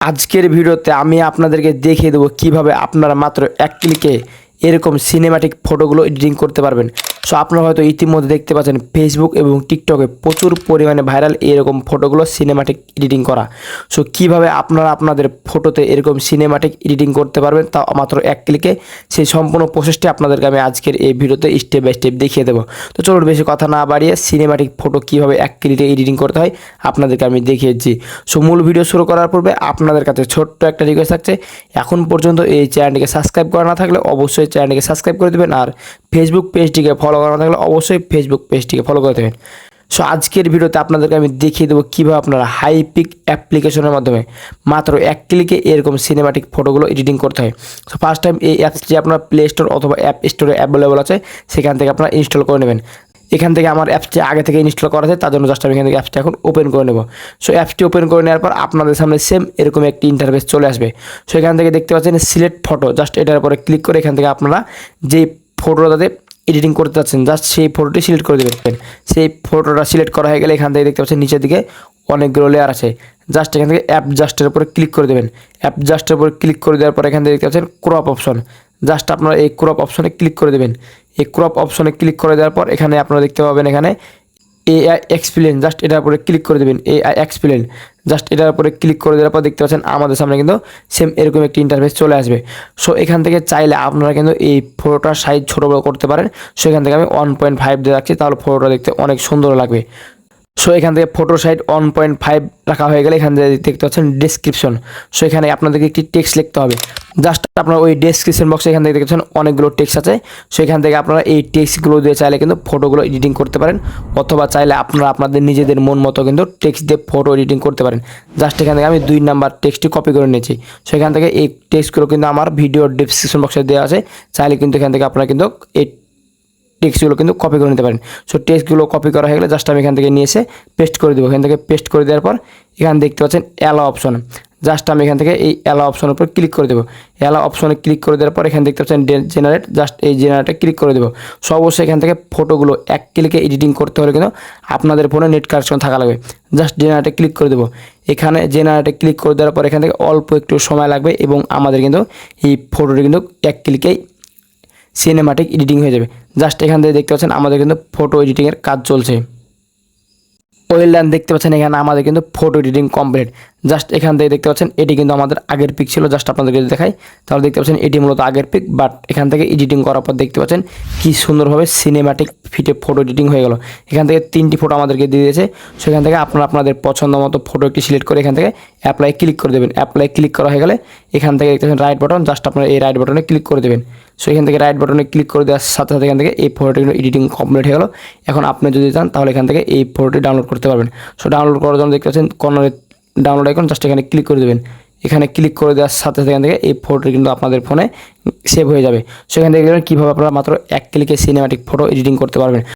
আজকের ভিডিওতে আমি আপনাদেরকে দেখিয়ে দেবো কীভাবে আপনারা মাত্র এক ক্লিকে এরকম সিনেমাটিক ফটোগুলো এডিটিং করতে পারবেন। সো আপনারা হয়তো ইতিমধ্যে দেখতে পাচ্ছেন ফেসবুক এবং টিকটকে প্রচুর পরিমাণে ভাইরাল এরকম ফটোগুলো সিনেমাটিক এডিটিং করা। সো কীভাবে আপনারা আপনাদের ফটোতে এরকম সিনেমাটিক এডিটিং করতে পারবেন তা মাত্র এক ক্লিকে সেই সম্পূর্ণ প্রসেসটি আপনাদেরকে আমি আজকের এই ভিডিওতে স্টেপ বাই স্টেপ দেখিয়ে দেবো। তো চলুন বেশি কথা না বাড়িয়ে সিনেমাটিক ফটো কীভাবে এক ক্লিকে এডিটিং করতে হয় আপনাদেরকে আমি দেখিয়েছি। সো মূল ভিডিও শুরু করার পূর্বে আপনাদের কাছে ছোট্ট একটা রিকোয়েস্ট থাকছে। এখন পর্যন্ত এই চ্যানেলটিকে সাবস্ক্রাইব করা না থাকলে অবশ্যই চ্যানেলটিকে সাবস্ক্রাইব করে দেবেন আর ফেসবুক পেজটিকে ফলো করা না থাকলে অবশ্যই ফেসবুক পেজটিকে ফলো করে দেবেন। সো আজকের ভিডিওতে আপনাদেরকে আমি দেখিয়ে দেবো কীভাবে আপনারা হাইপিক অ্যাপ্লিকেশনের মাধ্যমে মাত্র এক ক্লিকে এরকম সিনেমাটিক ফটোগুলো এডিটিং করতে হয়। সো ফার্স্ট টাইম এই অ্যাপসটি আপনার প্লে স্টোর অথবা অ্যাপ স্টোরে অ্যাভেলেবল আছে, সেখান থেকে আপনারা ইনস্টল করে নেবেন। এখান থেকে আমার অ্যাপসটি আগে থেকে ইনস্টল করা আছে, তার জন্য জাস্ট আমি এখান থেকে অ্যাপসটি এখন ওপেন করে নেব। সো অ্যাপসটি ওপেন করে নেওয়ার পর আপনাদের সামনে সেম এরকম একটি ইন্টারফেস চলে আসবে। সো এখান থেকে দেখতে পাচ্ছেন সিলেক্ট ফটো জাস্ট এটার উপরে ক্লিক করে এখান থেকে আপনারা যেই ফটোটাতে এডিটিং করতে চাচ্ছেন জাস্ট সেই ফটোটি সিলেক্ট করে দেবেন। সেই ফটোটা সিলেক্ট করা হয়ে গেলে এখান থেকে দেখতে পাচ্ছেন নিচের দিকে অনেকগুলো লেয়ার আছে। জাস্ট এখান থেকে অ্যাপ জাস্টের উপরে ক্লিক করে দেবেন। অ্যাপ জাস্টের উপরে ক্লিক করে দেওয়ার পর এখান থেকে দেখতে পাচ্ছেন ক্রপ অপশন জাস্ট আপনারা এই ক্রপ অপশনে ক্লিক করে দেবেন। এই ক্রপ অপশনে ক্লিক করে দেওয়ার পর এখানে আপনারা দেখতে পাবেন এখানে এআই এক্সপ্লেন জাস্ট এটার উপরে ক্লিক করে দেবেন। এআই এক্সপ্লেন জাস্ট এটার উপরে ক্লিক করে দেওয়ার পর দেখতে পাচ্ছেন আমাদের সামনে কিন্তু সেম এরকম একটি ইন্টারফেস চলে আসবে। সো এখান থেকে চাইলে আপনারা কিন্তু এই ফটোটার সাইজ ছোটো বড়ো করতে পারেন। সো এখান থেকে আমি ওয়ান পয়েন্ট ফাইভ দিয়ে রাখছি, তাহলে ফটোটা দেখতে অনেক সুন্দর লাগবে। সো এখান থেকে photo side one point five রাখা হয়ে গেলে এখান থেকে দেখতে পাচ্ছেন ডিসক্রিপশন সো এখানে আপনাদেরকে একটি টেক্সট লিখতে হবে। জাস্ট আপনার ওই ডেসক্রিপশন বক্সে এখান থেকে দেখতে পাচ্ছেন অনেকগুলো টেক্সট আছে। সো এখান থেকে আপনারা এই টেক্সটগুলো দিয়ে চাইলে কিন্তু ফটোগুলো এডিটিং করতে পারেন। অথবা চাইলে আপনারা আপনাদের নিজেদের মন মতো কিন্তু টেক্সট দিয়ে ফটো এডিটিং করতে পারেন। জাস্ট এখান থেকে আমি দুই নাম্বার টেক্সটটি কপি করে নিয়েছি। সো এখান থেকে এই টেক্সটগুলো কিন্তু আমার ভিডিও ডিসক্রিপশন বক্সে দেওয়া আছে। চাইলে কিন্তু এখান থেকে আপনারা কিন্তু এই টেক্সটগুলো কিন্তু কপি করে নিতে পারেন। সো টেক্সটগুলো কপি করা হয়ে গেলে জাস্ট আমি এখান থেকে নিয়ে এসে পেস্ট করে দেবো। এখান থেকে পেস্ট করে দেওয়ার পর এখানে দেখতে পাচ্ছেন অ্যালা অপশন জাস্ট আমি এখান থেকে এই অ্যালা অপশনের উপর ক্লিক করে দেবো। অ্যালা অপশনে ক্লিক করে দেওয়ার পর এখানে দেখতে পাচ্ছেন জেনারেট জাস্ট এই জেনারেটে ক্লিক করে দেবো। সো অবশ্যই এখান থেকে ফটোগুলো এক ক্লিকে এডিটিং করতে হলে কিন্তু আপনাদের ফোনে নেট কানেকশন থাকা লাগবে। জাস্ট জেনারেটে ক্লিক করে দেবো। এখানে জেনারেটে ক্লিক করে দেওয়ার পর এখান থেকে অল্প একটু সময় লাগবে এবং আমাদের কিন্তু এই ফটোটি কিন্তু এক ক্লিকেই সিনেমাটিক এডিটিং হয়ে যাবে। জাস্ট এখান থেকে দেখতে পাচ্ছেন আমাদের কিন্তু ফটো এডিটিংয়ের কাজ চলছে। ওয়েল ডান দেখতে পাচ্ছেন এখানে আমাদের কিন্তু ফটো এডিটিং কমপ্লিট জাস্ট এখান থেকে দেখতে পাচ্ছেন, এটি কিন্তু আমাদের আগের পিক ছিল জাস্ট আপনাদেরকে যদি দেখাই। তাহলে দেখতে পাচ্ছেন, এটি মূলত আগের পিক বাট এখান থেকে এডিটিং করার পর দেখতে পাচ্ছেন কী সুন্দরভাবে সিনেমাটিক ফিটে ফটো এডিটিং হয়ে গেল। এখান থেকে তিনটি ফটো আমাদেরকে দিয়ে দিয়েছে। সেখান থেকে আপনারা আপনাদের পছন্দ মতো ফটো একটি সিলেক্ট করে এখান থেকে অ্যাপ্লাই ক্লিক করে দেবেন। অ্যাপ্লাই ক্লিক করা হয়ে গেলে এখান থেকে দেখতে পাচ্ছেন রাইট বাটন জাস্ট আপনারা এই রাইট বাটনে ক্লিক করে দেবেন। সো এখান থেকে রাইট বাটনে ক্লিক করে দেওয়ার সাথে সাথে এখান থেকে এই ফটোটি এডিটিং কমপ্লিট হয়ে গেলো। এখন আপনি যদি চান, তাহলে এখান থেকে এই ফটোটি ডাউনলোড করতে পারবেন। সো ডাউনলোড করার জন্য দেখতে পাচ্ছেন কর্নারে ডাউনলোড আইকন জাস্ট এখানে ক্লিক করে দেবেন। এখানে ক্লিক করে দেওয়ার সাথে এখান থেকে এই ফটোটি কিন্তু আপনাদের ফোনে সেভ হয়ে যাবে। সেখান থেকে কীভাবে আপনারা মাত্র এক ক্লিকে সিনেমাটিক ফটো এডিটিং করতে পারবেন।